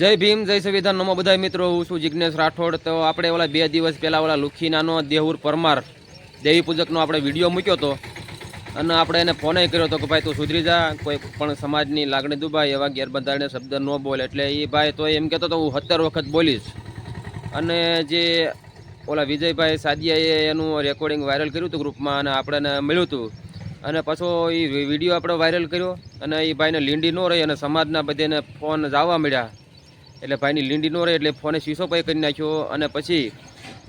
જય ભીમ, જય સંવિધાન. નમો બધા મિત્રો, હું છું જિજ્ઞેશ રાઠોડ. તો આપણે ઓલા બે દિવસ પહેલાં ઓલા લુખીનાનો, દેહુર પરમાર દેવી પૂજકનો આપણે વીડિયો મૂક્યો હતો અને આપણે એને ફોન કર્યો હતો કે, ભાઈ, તું સુધરી જા. કોઈ પણ સમાજની લાગણી દુભાઈ એવા ગેરબંધારણીય શબ્દ ન બોલ. એટલે એ ભાઈ તો એમ કહેતો તો હું સત્તર વખત બોલીશ. અને જે ઓલા વિજયભાઈ સાદિયાએ એનું રેકોર્ડિંગ વાયરલ કર્યું હતું ગ્રુપમાં અને આપણને મળ્યું હતું. અને પાછો એ વીડિયો આપણે વાયરલ કર્યો. અને એ ભાઈને લીંડી ન રહી અને સમાજના બધાને ફોન જવા મળ્યા. એટલે ભાઈની લીંડી ન રહે એટલે ફોને શીશો પાઈ કરી નાખ્યો અને પછી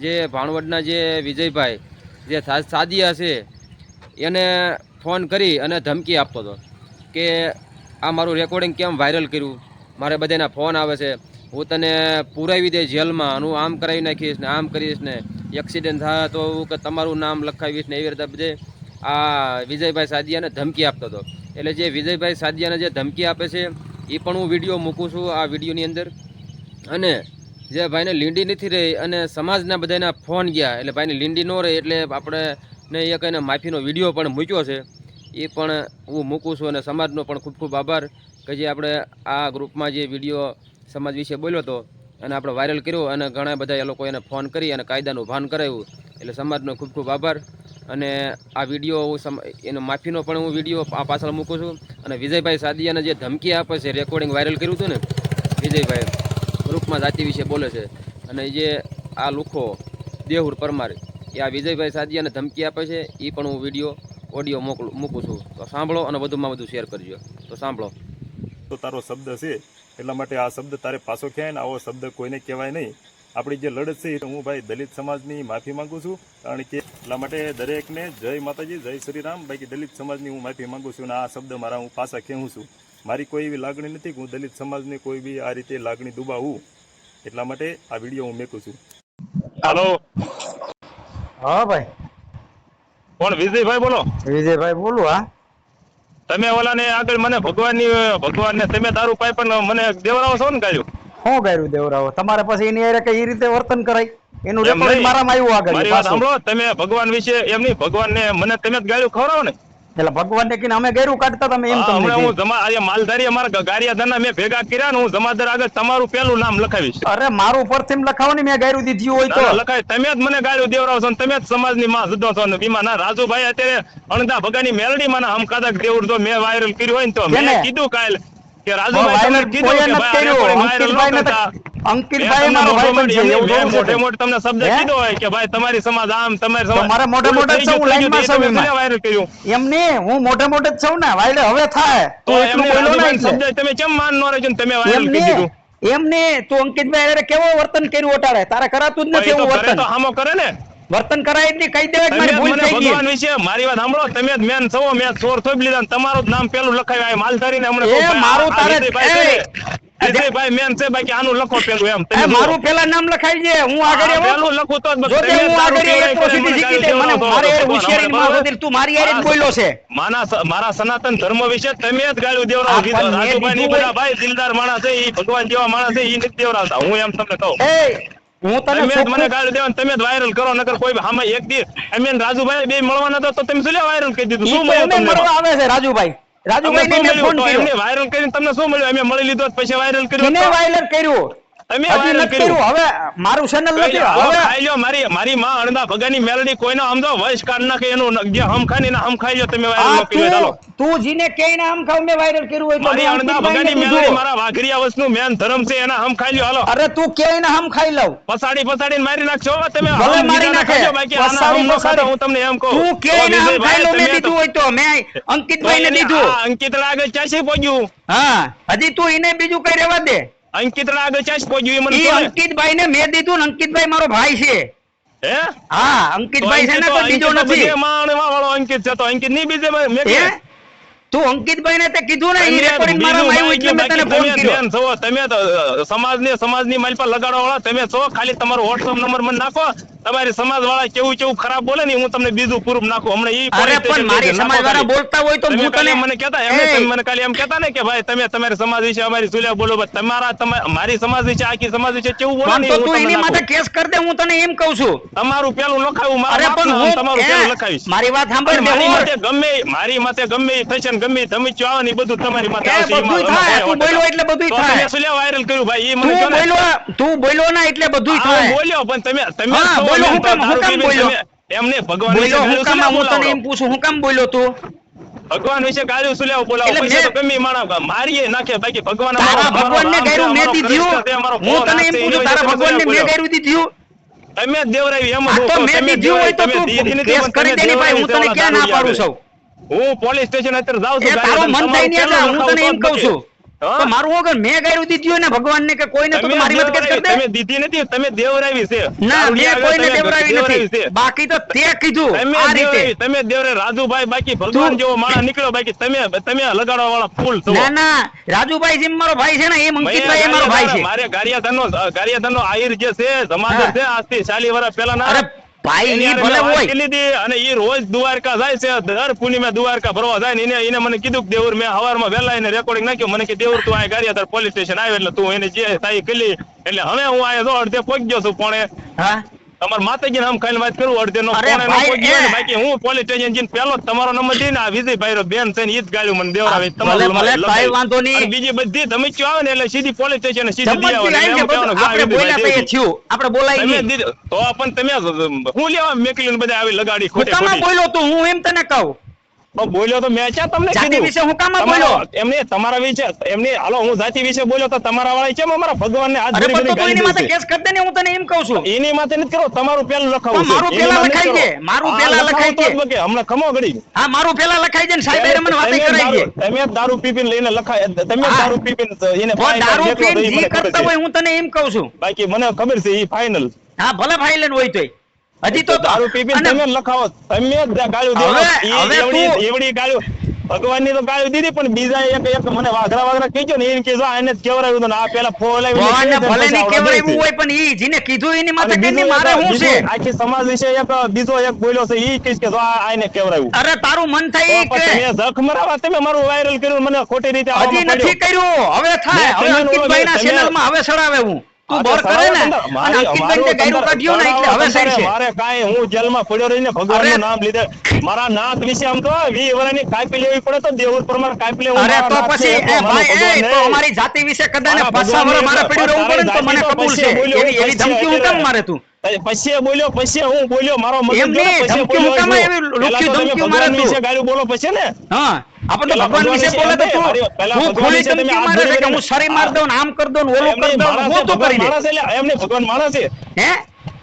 જે ભાણવડના જે વિજયભાઈ, જે સાદિયા છે, એને ફોન કરી અને ધમકી આપતો હતો કે આ મારું રેકોર્ડિંગ કેમ વાયરલ કર્યું? મારે બધાના ફોન આવે છે. હું તને પુરાવી દે જેલમાં. હું આમ કરાવી નાખીશ ને આમ કરીશ ને. એક્સિડન્ટ થાય તો હું કે તમારું નામ લખાવીશ ને એવી રીતે બધે આ વિજયભાઈ સાદિયાને ધમકી આપતો હતો. એટલે જે વિજયભાઈ સાદિયાને જે ધમકી આપે છે એ પણ હું વીડિયો મૂકું છું આ વિડીયોની અંદર. અને જે ભાઈને લીંડી નથી રહી અને સમાજના બધાના ફોન ગયા, એટલે ભાઈને લીંડી ન રહી એટલે આપણે ને એક એને માફીનો વીડિયો પણ મૂક્યો છે. એ પણ હું મૂકું છું અને સમાજનો પણ ખૂબ ખૂબ આભાર કે જે આપણે આ ગ્રુપમાં જે વીડિયો સમાજ વિશે બોલ્યો હતો અને આપણે વાયરલ કર્યો અને ઘણા બધા એ લોકો એને ફોન કરી અને કાયદાનું ભાન કરાવ્યું. એટલે સમાજનો ખૂબ ખૂબ આભાર. અને આ વીડિયો એનો માફીનો પણ હું વીડિયો આ પાછળ મૂકું છું. અને વિજયભાઈ સાદિયાને જે ધમકી આપે છે રેકોર્ડિંગ વાયરલ કર્યું હતું ને, વિજયભાઈ ગ્રુપમાં જાતિ વિશે બોલે છે. અને જે આ લુખો દેહુર પરમાર, એ આ વિજયભાઈ સાદિયાને ધમકી આપે છે એ પણ હું વીડિયો ઓડિયો મોકલું, મૂકું છું. તો સાંભળો અને વધુમાં વધુ શેર કરજો. તો સાંભળો. તો તારો શબ્દ છે, એટલા માટે આ શબ્દ તારે પાછો કહેવાય ને આવો શબ્દ કોઈને કહેવાય નહીં. આપણી જે લડત છે એ હું ભાઈ દલિત સમાજની માફી માંગુ છું. કારણ કે એટલા માટે દરેકને જય માતાજી જય શ્રી રામ બાકી દલિત સમાજની હું માફી માંગુ છું અને આ શબ્દ મારા હું પાછા કહેવું છું. મારી કોઈ એવી લાગણી નથી કે હું દલિત સમાજને કોઈ બી આ રીતે લાગણી દુબાવું. એટલા માટે આ વીડિયો હું મેકું છું. હાલો. હા ભાઈ. કોણ? વિજયભાઈ બોલો. વિજયભાઈ બોલું હા. તમે ઓલાને આગળ મને ભગવાનની ભગવાનને તમે દારૂ પાઈ પણ મને દેવરાવો છો ને ગાયું શું કર્યું દેવરાવો તમારે પછી એની અરે કઈ રીતે વર્તન કરાય? એનું એમ રેકોર્ડિંગ મારામાં આવ્યું આગળ મારી વાત સાંભળો તમે ભગવાન વિશે એમ નહીં ભગવાનને મને તમે જ ગાળ્યું ખવડાવો ને. એટલે ભગવાન ને કીને અમે ગેરું કાઢતા તમે એમ તમને હું જમા આ માલધારી અમારા ગારિયા ધના મેં ભેગા કર્યા ને હું જમાદાર આગળ તમારું પેલું નામ લખાવીશ. અરે મારું પરથી લખાવો ને મેં ગાયરું દીધી હોય તો. લખાય. તમે જ મને ગાયરું દેવરાવો છો તમે જ સમાજની માં જુદો છો ને બીમાં ના રાજુભાઈ અત્યારે અણદા ભગાની મેલડી માં હમ કાદા દેવર તો મેં વાયરલ કર્યું હોય ને તો. મેં કીધું કાલ કે. અંકિતભાઈ મારો તમને છે, એવું મોટે- મોટે તમને શબ્દ કીધો હોય કે ભાઈ તમારી સમાજ આમ તમારી સમાજ મારે મોટે મોટે જ ગયું, સૌ થઈ ગયું, લાઈનમાં તો એ તમે સૌ એમાં. વાયરલ કર્યું? એમ નહીં હું મોટે મોટે જ છું ને વાયલે હવે થાય. તો એટલું એમને શબ્દ તમે કેમ માન ન રહેજો તમે વાયરલ કરી દીધું? નહીં તું અંકિતભાઈ કેવો વર્તન કર્યું ઓટાળે? તારે કરાતું જ નથી એવું વર્તન. હામો કરે ને. વર્તન કરાય જ કહી દેવાય મારી ભૂલ થઈ ગઈ. ભગવાન વિશે મારી વાત સાંભળો. તમે જ મેન છો મેં ચોર થોપી લીધા તમારું જ નામ પેલું લખાય. આ માલધારી ને હમણે એ મારું તારે- વિજયભાઈ મેન છે બાકી આનું લખો પેલું એમ. તમે મારું પેલા નામ લખાઈ છે હું આગળ એવો પેલું લખું તો જો તે હું આગળ એટલો સીધી શીખી દે. મને મારી હોશિયારી માં તું મારી મારા- બોલ્યો છે. માના મારા સનાતન ધર્મ વિશે તમે જ ગાળ્યું દેવરા કીધું. રાજુભાઈ ની બધા ભાઈ દિલદાર માણસ છે ઈ ભગવાન જેવા માણસ છે ઈ નથી દેવરાવતા. હું એમ તમને કહું. એ હું તને મને ગાળ દેવા તમે જ વાયરલ કરો નકર કોઈ આમાં એક દી અમે રાજુભાઈ બે મળવાના હતા તો તમે શું વાયરલ કરી દીધું? શું મળ્યું મળવા આવે છે રાજુભાઈ. રાજુભાઈ ને મેં? ફોન કર્યો. એમને વાયરલ કરીને તમને શું મળ્યું? અમે મળી લીધો પછી વાયરલ કર્યો એને વાયરલ કર્યું. તમે વાયરલ કર્યું. કર્યું. હવે મારું ચેનલ નથી. હવે ખાઈ મારી મારી માં અણદા ભગાની મેલડી કોઈનો સમજો વયસ કાઢ નાખે એનું જે હમ ને હમ ખાઈ લ્યો તમે વાયરલ ન કર્યું ચાલો. તું તું જીને કે ને આમ ખાવ મેં વાયરલ કર્યું હોય તો મારી અણદા ભગાની મેલડી મારા વાઘરિયા વસનું મેન ધર્મ છે એના હમ ખાઈ લ્યો હાલો. અરે તું કે ને હમ ખાઈ લઉં. પસાડી પસાડી મારી નાખશો તમે ભલે મારી બીજાના બાકી આના હમ ન ખાતો, હું તમને એમ કહું. તું કે ને હમ ખાઈ લઉં મેં દીધું હોય તો. મેં તો અંકિતભાઈને એને દીધું. આ અંકિતડા આગળ ચાસી પહોંચ્યું હા હજી તું એને બીજું કઈ રેવા દે. અંકિતડા આગળ ચાસી પહોંચ્યું એ મને ઈ અંકિતભાઈ ને. મેં દીધું ને અંકિતભાઈ મારો ભાઈ છે. હે? હા અંકિતભાઈ છે ને અંકિત કોઈ બીજો નથી. માણવા વાળો અંકિત છે તો અંકિત નહીં બીજે મેં કે- તું અંકિતભાઈ ને તે કીધું ને ઈ તમે રેકોર્ડિંગ બીજું મારામાં આવ્યું એટલે મેં તને ફોન કર્યો. છો તમે તો સમાજની સમાજની માલ પર લગાડવા વાળા તમે છો ખાલી તમારો WhatsApp નંબર મને નાખો. તમારી સમાજ વાળા કેવું કેવું ખરાબ બોલે ને હું તમને બીજું પૂરું નાખું હમણાં અરે પણ મારી સમાજ વાળા બોલતા હોય તો હું તને મને કહેતા એમ મને ખાલી એમ કહેતા ને કે ભાઈ તમે તમારી સમાજ વિશે અમારી સુલ્યા બોલો તમારા મારી સમાજ વિશે આખી સમાજ વિશે કેવું બોલો ને તો તું એની માથે કેસ કરી દે હું તને એમ કહું છું તમારું પેલું લખાવું મારા પણ હું તમારું પેલું લખાવીશ મારી વાત સાંભળ મારી માથે ગમે મારી માથે ગમે થશે ને ગમે તમે આવે ને બધું તમારી માથે આવશે. બધું થાય. તું બોલ્યો એટલે બધું થાય. તમે વાયરલ કર્યું ભાઈ? ઈ મને તું બોલ્યો તું બોલ્યો ના એટલે બધું થાય બોલ્યો પણ તમે તમે બોલ્યો. હું કામ- હું કામ બોલ્યો? એમને. ભગવાન વિશે હું કામ હું તને એમ પૂછું હું કામ બોલ્યો તું? ભગવાન વિશે ગાળ્યું શું લેવા બોલાવો? પૈસા તો ગમે માણા મારીએ નાખે. બાકી ભગવાન તારા ભગવાન ને ગાયરું મેં છે, દીધું. અમારો કૃષ્ણ છે, અમારો હું તને એમ પૂછું તારા ભગવાન ને મેં. ગાયરું દીધું? તમે જ દેવરાવી એમ તો મેં તમે દીધું હોય તો તું કેસ કરી તમે દે ને ભાઈ હું તને ક્યાં ના પાડું છું? હું પોલીસ સ્ટેશન અત્યારે જાઉં છું તારું મન થાય ને પેલું હું તને એમ કહું છું. મારું વગર મેં ગાયરું દીધી હોય ને કે કોઈને તો મારી મત કરી દે? તમે દીધી નથી તમે દેવરાવી છે. ના મેં કોઈને દેવરાવી દેવરાવી નથી બાકી તો તે કીધું આ રીતે. તમે દેવરાવી રાજુભાઈ બાકી ભગવાન જેવો માણસ નીકળ્યો બાકી તમે તમે લગાડવા વાળા ફૂલ છો. ના ના રાજુભાઈ જેમ મારો ભાઈ છે ને એ અંકિતભાઈ એ મારો ભાઈ છે. મારે ગારિયાધનનો ગારિયાધનનો આહિર જે છે સમાજ છે આજથી ચાલી વર્ષ પહેલાના અરે ભાઈ ઈ ભલે હોય. લીધી અને ઈ રોજ દ્વારકા જાય છે દર પૂર્ણિમા દ્વારકા ફરવા જાય ને એને એને મને કીધું કે દેવર મેં હવારમાં વહેલા એને રેકોર્ડિંગ નાખ્યું. મને કે દેવર તું આ ગારિયાધાર પોલીસ સ્ટેશન આવે એટલે તું એને જે થાય એ કરી એટલે હવે હું આ જો અડધે પહોંચી ગયો છું પણ. હા? તમાર માતાજી નામ ખાઈને વાત કરું અડધે નો ફોન એનો ભાઈ, ગયો ને બાકી હું પોલીસ સ્ટેશન જઈને પેલો તમારો નંબર દઈને આ વિજયભાઈ બેન છે ને ઈ જ ગાળ્યું મને દેવરાવે. તમારે ભલે. વાંધો નહીં. બીજી બધી ધમકીઓ આવે ને એટલે સીધી પોલીસ સ્ટેશન સીધી દી આવે આપણે બોલ્યા આપણે બોલાય નહીં. તો પણ તમે હું લેવા? મેકલીને બધા આવી લગાડી ખોટે ખોટી. બોલ્યો તો હું એમ તને કહું. બોલ્યો તો મેં ક્યાં તમને જાતિ વિશે હું કામ બોલ્યો? એમને તમારા વિશે એમને હાલો હું જાતિ વિશે બોલ્યો તો તમારા વાળા કેમ અમારા ભગવાનને હાથ અરે ધરી તો એની માથે કેસ કરી દે ને હું તને એમ કહું છું. એની માથે નથી કરો તમારું પેલું લખાવું મારું પેલા લખાઈ દે મારું પેલા લખાઈ દે. હમણાં ખમો ઘડી હા મારું પેલા લખાઈ દે ને સાહેબ મને વાતે કરાઈ દારૂ- તમે દારૂ પીપીને લઈને લખાય તમે દારૂ પીપીને એને દારૂ પીને જી કરતા. હોય હું તને એમ કહું છું. બાકી મને ખબર છે ઈ ફાઇનલ હા ભલે ફાઇલન હોય તોય. હજી તો દારૂ પીપીને તમે લખાવો તમે જ ગાળ્યું દેવો હવે- એવડી ગાળ્યું. ભગવાનની તો ગાળ્યું દીધી પણ બીજા એક એક મને વાઘરા વાઘરા કીધો ને એને કીધું એને જ કેવરાયું હતું આ પેલા ફોલાવી ભગવાનને ભલે ની કેવરાયું હોય પણ ઈ જીને કીધું એની માથે કઈ મારે હું છે? આખી સમાજ વિશે એક બીજો એક બોલ્યો છે ઈ કીધું કે જો આ એને કેવરાયું અરે તારું મન થાય કે તમે જખ મરાવા તમે મારું વાયરલ કર્યું મને ખોટી રીતે હજી નથી કર્યું. હવે થાય. હવે અંકિતભાઈ ના ચેનલમાં હવે સડાવે હું. તું બોર કરે ને અને મારી- અંકિતભાઈ ને મારું ગાયરું તંદર- ને એટલે હવે સડાવો સડશે મારે કાંઈ હું જેલમાં પડ્યો રહીને ભગવાનનું નામ લીધે. મારા નાક વિશે આમ તો વી વર્ષની કાપી લેવી પડે તો દેવું પ્રમાણે કાપી લેવું. અરે તો પછી એ ભાઈ એ તો અમારી જાતિ વિશે પાછા ભગવાનને મારે પડ્યું રહેવું પડે તો મને કબૂલ છે. બોલ્યો, એવી એવી પછી ધમકી હું કેમ મારે તું? પછી બોલ્યો પછી હું બોલ્યો મારો પછી ધમકી હું કામ એવી મારે તું? બોલો પછી ને. હા. આપણને પેલા ભગવાન વિશે બોલે તો તું ભગવાન ખોલી ધમકી મારે છે કે હું સરી માર દઉં આમ કરી દઉં ઓલું કરી દઉં માણસ હું તો કરી દે માણસ એટલે એમ ભગવાન માણસ છે. હે?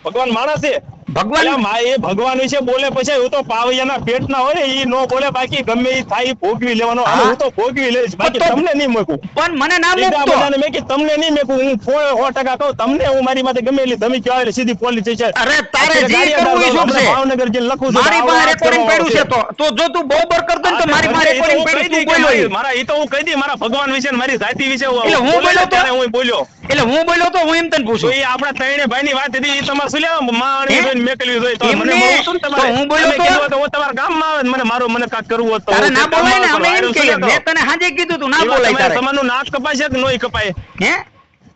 ભગવાન માણસ છે. ભગવાન એ ભગવાન વિશે બોલે પછી હું તો પાવૈયાના પેટના હોય એ નો બોલે બાકી ગમે એ થાય ભોગવી લેવાનો. હું. તો ભોગવી લઈશ બાકી તમને નહીં મૂકું. પણ મને ના મૂકતો. મેં કે તમને નહીં મૂકું હું સો ટકા કહું તમને હું મારી માથે ગમે એટલી ધમકી આવે સીધી પોલીસ છે અરે તારે જે કરવું એ શું છે? ભાવનગર જે લખું છું મારી પાસે રેકોર્ડિંગ પડ્યું છે. તો. તો જો તું બહુ કરતો ને તો મારી પાસે રેકોર્ડિંગ પડ્યું તું બોલ્યો મારા એ તો હું કહી દઈ મારા ભગવાન વિશે મારી જાતિ વિશે હું એટલે હું બોલ્યો તો? હું બોલ્યો. એટલે હું બોલ્યો તો હું એમ તને પૂછું. એ આપણા ત્રણે ભાઈ ની વાત હતી એ તમારે શું લેવા? માણી મેકલવી જોઈએ તો એમ મને નહીં. મળવું હતું ને તમારે. તો હું બોલ્યો તમે તો? કીધું તો હું તમારા ગામમાં આવે મને મારું મને કાંઈક કરવું હોત તારે ના બોલાય ને અમે એમ કહીએ મેં તને હાજે કીધું તું ના બોલાય તારે. સમાજનું નાક કપાશે કે નોય કપાય? હે?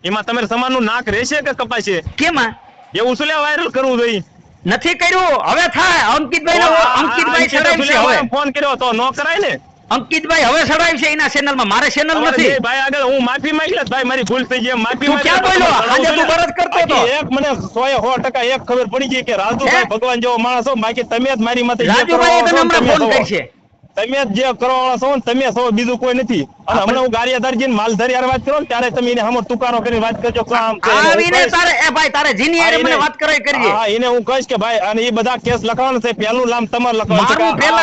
એમાં તમારે સમાજનું નાક રહેશે કે કપાશે? કેમાં? એવું શું વાયરલ કરવું જોઈએ. નથી કર્યું. હવે થાય. અંકિતભાઈ અંકિતભાઈ અંકિતા હવે. ફોન કર્યો તો નો કરાય ને? અંકિતભાઈ હવે સડાવશે એના ચેનલમાં. મારે ચેનલ નથી. ભાઈ આગળ હું માફી માંગી લઉં ભાઈ મારી ભૂલ થઈ ગઈ માફી તું ક્યાં બોલ્યો? આજે તું બરત કરતો હતો. એક મને સોએ સો ટકા એક ખબર પડી ગઈ કે રાજુભાઈ ભગવાન જેવો માણસ હો બાકી તમે જ મારી માથે રાજુભાઈ છો હમણાં ફોન કરશે તમે જે કરવા છો ને તમે છો બીજું કોઈ નથી. અને હમણાં હું ગારિયાધાર જઈને માલધારી હારે વાત કરો ને ત્યારે તમે એને હમણાં તુકારો કરીને વાત કરજો કે આમ છે, એને હું આવીને તારે એ ભાઈ તારે જીની હારે હા, મને એને- વાત કરાય કરીએ. હા એને હું કહીશ કે ભાઈ અને એ બધા કેસ લખવાના છે પહેલું નામ તમારે લખવાનું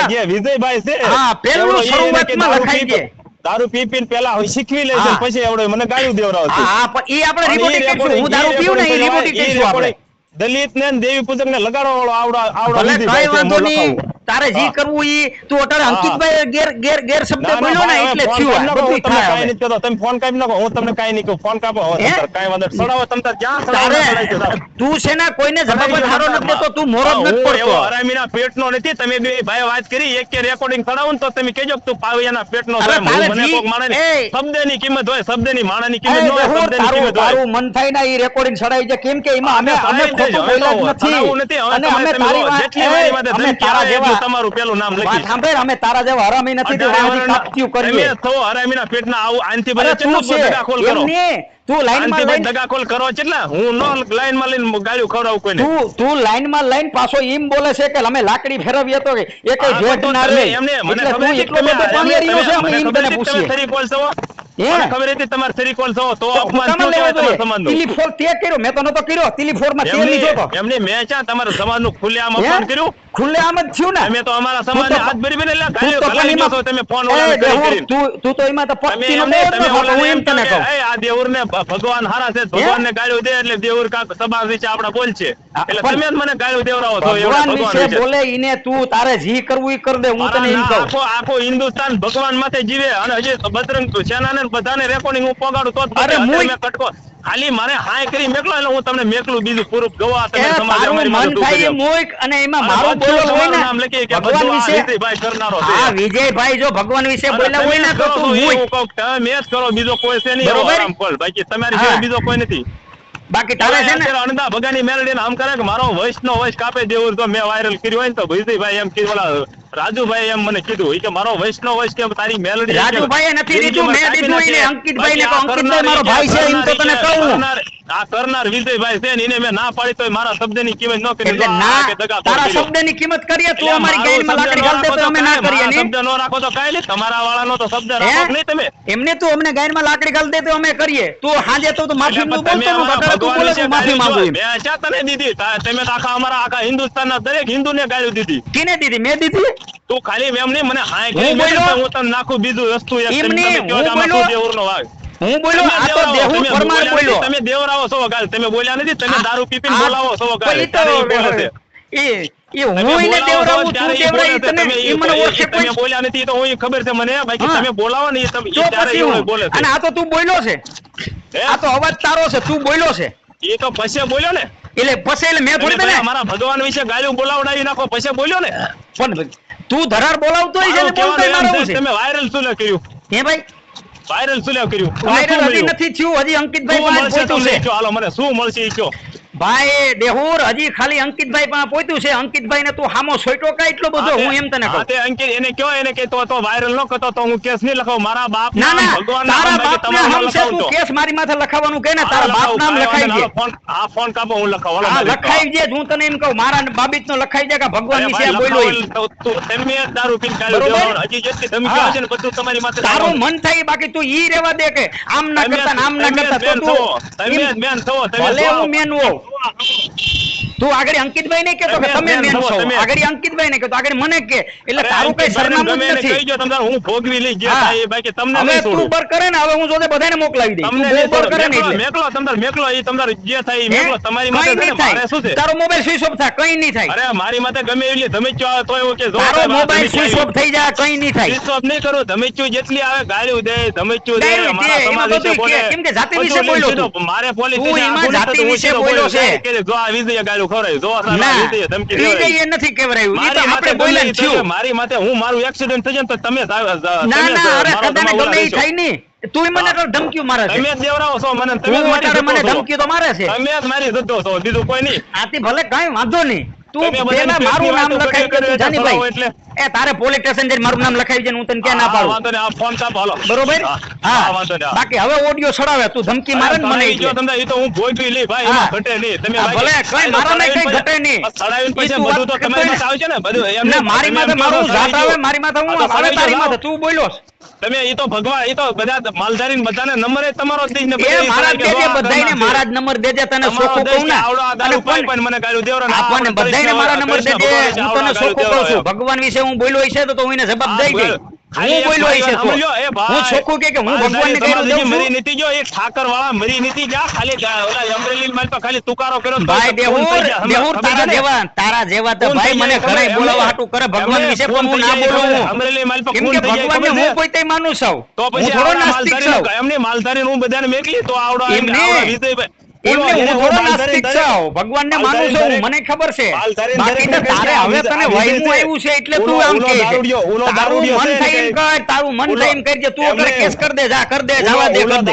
છે જે વિજયભાઈ છે હા, પહેલું શરૂઆતમાં દારૂ લખાઈ પી- દારૂ પી પીને પેલા શીખવી લે પછી આવડે મને ગાયું દેવડાવે છે. હા પણ ઈ આપણે રિપોર્ટિંગ કરશું. હું દારૂ પીવું ને એ રિપોર્ટિંગ કરશું આપણે. દલિત ને દેવી પૂજક ને લગાડવા વાળો આવડો આવડો વિધિભાઈ વાંધો નહીં. તારે જે કરવું ઈ તું અટાણે અંકિતભાઈ ગેર ગેર ગેર શબ્દ બોલ્યો ને એટલે થયું બધું થાય કાઈ. નથી કહેતો. તમે ફોન કાપી નાખો, હું તમને કાઈ નહીં કહું. ફોન કાપો હવે? તમારે વાંધો. સડાવો તમે તાર જ્યાં સડાવો. તું છે ને કોઈને જવાબ સારો નથી દેતો તું મોરો જ નથી પડતો હરામીના પેટનો નથી તમે બે ભાઈ વાત કરી એક કે રેકોર્ડિંગ કરાવો ને તો તમે કહેજો કે તું પાવિયાના પેટનો છે. મને કોક એ. શબ્દની કિંમત હોય શબ્દની માણસની ની કિંમત ન હોય શબ્દની કિંમત હોય તારું મન થાય ને ઈ રેકોર્ડિંગ સડાઈ છે કેમ કે એમાં અમે અમે ખોટું બોલ્યા નથી. અને અમે તારી વાત જેટલી મારી અમે ધમકી આવે એટલું તમારું પેલું નામ લખી. સાંભળ અમે તારા જેવા હરામી નથી તે કરીએ. હરામીના પેટના આવું આનથી છે દગાખોલ કરો? તું લાઈનમાં લઈને દગાખોલ કરો એટલે હું નો લાઈનમાં લઈને ગાળ્યું ખવડાવું કોઈને. તું તું લાઈનમાં લઈને પાછો એમ બોલે છે કે અમે લાકડી ફેરવીએ તો એ કઈ હા, ના રે એમને મને ખબર છે એટલો બધો તમે- છે અમે એમ તને પૂછીએ. હે? ખબર હતી તમારે થરી કોલ છો તો તો અપમાન થયું લેવો કહેવાય જોઈએ? તમારા સમાજનું. ટેલિફોન તે કર્યો મેં તો નતો કર્યો. ટેલિફોનમાં તે લીધો તો. એમની મેં ક્યાં તમારા સમાજનું ખુલ્લેઆમ અપમાન કર્યું? ખુલ્લે જ થયું ને. તમે તો અમારા સમાજને હાથ ભરી ભરી એટલે તું ગલાઈ પણ ગયો છો એમાં- તમે ફોન એ કરી તું તું તો એમાં તો તમે પક્ષીનો એમને બહુ જ તમે હું એમ એમ તને કહું. "એ, આ દેવુરને ભ- ભગવાન હારા છે ભગવાનને ગાળ્યું દે એટલે દેવર કાક સભા વિશે આપણા બોલ છે. એટલે તમે જ મને ગાળ્યું દેવરાવો છો ભગવાન વિશે વિશે. બોલે ઈને તું તારે જી કરવું ઈ કર દે હું તને એમ કહું. આખો આખો હિન્દુસ્તાન ભગવાન માથે જીવે અને હજી બજરંગ સેનાને ને બધાને રેકોર્ડિંગ હું પગાડું તો અરે હું કટકો. ખાલી મારે હાય કરી મેકલો એટલે હું તમને મેકલું બીજું પૂરું ગવા તમે અમારી મન થાય મોઈક અને એમાં મારું બધું હોય ને. નામ લખી કે ભગવાન વિશે ભાઈ કરનારો છે. હા વિજયભાઈ જો ભગવાન વિશે બોલ્યા હોય ને તો તું હું કહું તમે મેચ કરો બીજો કોઈ છે નહીં એવો કોલ. બાકી તમારી. સિવાય બીજો કોઈ નથી. બાકી તારે છે ને? અણદા ભગાની મેલડીને આમ કરે કે મારો નો વૈશ કાપે દેવું તો મેં વાયરલ કર્યો હોય ને તો વિજયભાઈ એમ કીધું રાજુભાઈ એમ મને કીધું કે મારો વૈષ્ણવ વૈશ કે તારી મેલડી રાજુભાઈ નથી દીધું, મેં દીધું એને. અંકિતભાઈ ને અંકિતભાઈ મારો ભાઈ છે, એમ તો તને કહું. આ કરનાર વિજયભાઈ છે ને એને મેં ના પાડી તોય મારા શબ્દની કિંમત ન કરી એટલે ના તારા શબ્દની કિંમત કરીએ તું અમારી મારો ગાયનમાં શબ્દ લાકડી ગાળ દે તો અમે ના કરીએ. નહીં શબ્દ નો રાખો તો કાઈ લે તમારા વાળાનો તો શબ્દ રાખો નહીં તમે. એમને તું અમને ગાયનમાં લાકડી ગાળ દે તો અમે કરીએ. તું હાજે તો તું માફી નું બોલતો નું અમારા તું બોલે તું માફી માંગુ એમ મેં શા તને દીધી? તમે તો આખા અમારા આખા હિન્દુસ્તાનના દરેક હિન્દુને ગાળ્યું દીધી. કેને દીધી? મેં દીધી? તું ખાલી એમ નહીં મને હા હું હું તને નાખું બીજું વસ્તુ હું બોલ્યો? આ તો દેહુ પરમાર બોલ્યો તમે દેવરાવો છો ગાલ તમે બોલ્યા નથી તમે દારૂ પી પીને બોલાવો છો ગાલ છે. એ એ હું એને છો દેવરાવું બોલે દેવરાવી તમે એ મને ઓળખે તમે બોલ્યા નથી તો હું ખબર છે મને બાકી તમે બોલાવો ને એ તમે ત્યારે બોલે અને આ તો તું બોલ્યો છે. આ તો અવાજ તારો છે તું બોલ્યો છે. એ તો પછી બોલ્યો ને? એટલે પછી એટલે મેં થોડી તને અમારા ભગવાન વિશે ગાયું બોલાવડાવી નાખો પછી બોલ્યો ને? પણ તું ધરાર બોલાવતો છે ને મારું બોલતોય મારો છે, તમે વાયરલ શું કર્યું? હે ભાઈ? વાયરલ શું કર્યું? વાયરલ હજી નથી થયું હજી અંકિતભાઈ પાસે પહોંચ્યું છે? હાલો મને શું મળશે ઈ કયો ભાઈ દેહુર હજી ખાલી અંકિતભાઈ પાસે પહોંચ્યું છે. અંકિતભાઈ ને તું હામો સોઈટો કા એટલો બધો? હું એમ તને કહું. તે અંકિત એને કયો? એને કે તો તો વાયરલ ન કરતો તો હું કેસ નહીં લખાવ. મારા બાપ ના ના તારા બાપ ને છે તું કેસ મારી માથે લખાવવાનું કે ને? તારા બાપ નામ લખાઈ દે. ફોન આ ફોન કાપો હું લખાવ. હા લખાઈ દે હું તને એમ કહું. મારા બાબિત નો લખાઈ દે કે ભગવાનની છે બોલ્યો તમે દારૂ પીને કાઢ્યું? હજી જેટલી ધમકી છે ને બધું તમારી માથે તારું મન થાય બાકી તું ઈ રેવા દે કે આમ ના કરતા આમ ના કરતા તો તું તમે મેન થો તમે ભલે હું મેન હોઉં Oh, તું આગળ અંકિતભાઈ ને કેતો કે તમે મેન છો આગળ અંકિતભાઈ ને કેતો આગળ મને કે એટલે તારું કઈ સરનામું જ નથી કહીજો તમે તાર હું ભોગવી લઈ જે હા. થાય બાકી તમને હવે તું. બર કરે ને હવે હું જોતે બધાને મોકલાવી દઈ તમને બર કરે ને એટલે મેકલો, તમને મેકલો, એ તમતાર જે થાય એ મેકલો. તમારી માથે મારે શું છે? તારો મોબાઈલ સ્વિચ ઓફ થાય કઈ નહીં થાય અરે મારી માથે ગમે એટલી તમે ચો તો એવું કે જો તારો મોબાઈલ સ્વિચ ઓફ થઈ જાય કઈ નહીં થાય સ્વિચ ઓફ નહીં કરો તમે ચો જેટલી આવે ગાળ્યું દે તમે ચો દે, મારા એમાં સમાજ વિશે બોલે. કેમ કે જાતિ વિશે બોલ્યો. મારે પોલીસ એમાં જાતિ હું વિશે બોલ્યો છે. કે જો આ વિજય ગાળ્યું જો ધમકી એ નથી કેવરાયું. તો મારી માથે આપણે બોલ્યા મારી હું મારું એક્સિડન્ટ થઈ જાય તો તમે જ આવ- તમે ના ના અરે કદાને ગમે ઈ થાય નહીં. તું મને ધમકીઓ મારે છે. તમે દેવરાવો છો મને તમે જ તું મારી અત્યારે મને ધમકીઓ તો મારે છે. તમે જ મારી જતો છો બીજું કોઈ નહીં. આથી ભલે કઈ વાંધો નહીં. તું પેલા મારું નામ કરી દે તું જાનીભાઈ એટલે. એ તારે પોલીસ સ્ટેશન જઈને મારું નામ લખાવી દે હું તને ક્યાં ના પાડું વાંધો નહીં, આ ફોન કાપો, હાલો. બરોબર હા, વાંધો નહીં, બાકી હવે ઓડિયો સડાવે તું ધમકી મારે ને મને જો તમને, એ તો હું ભોગવી લઈ, ભાઈ. એમાં ઘટે નહીં. તમે ભલે, કઈ તો મારામાં કઈ ઘટે નહીં. પછી- પછી બધું તો તમે તમારી છે ને, બધું એમ ના મારી માથે મારું જાત આવે મારી માથે હું આવે તારી માથે તું બોલ્યો. તમે એ તો ભગવાન એ તો બધા માલધારી બધાને નંબર તમારો જ ને મારા દેજે કરનાર મારા જ નંબર દેજે તને સોખું કહું ને. અને કોઈ પણ મને ગાળ્યું દેવરો ના આપણને આ બધાયને મારા નંબર દેજે હું તને સોખું કહું છું. ભગવાન વિશે હું બોલ્યો હશે તો હું એને જવાબ દઈ દઈ એક બોલ્યો હશે તો. હું છોકું કે હું ભગવાનને કહી દઉં મરી નીતિ જો એક ઠાકર વાળા મરી નીતિ જા ખાલી ઓલા અમરેલી માલ તો ખાલી તુકારો કર્યો ભાઈ દેહુર દેહુર તારા? જેવા તારા જેવા તો ભાઈ મને ઘરે બોલાવા હાટું કરે ભગવાન વિશે પણ હું ના બોલું હું અમરેલી માલ પર કેમ કે ભગવાનને હું કોઈ પોતે માનું છું? તો પછી થોડો નાસ્તિક છું. એમની માલધારી હું બધાને મેકલી તો આવડો એમને- વિજયભાઈ- એમને હું થોડો નાસ્તિક છું. ભગવાનને માનું છું મને ખબર છે. બાકી તો તારે હવે તને વિજય- આવ્યું છે. એટલે તું આમ ઓલો તારું મન થાય એમ કે- કર તારું મન થાય એમ કરજે. તું કેસ કર દે જા કર દે જવા દે કર દે.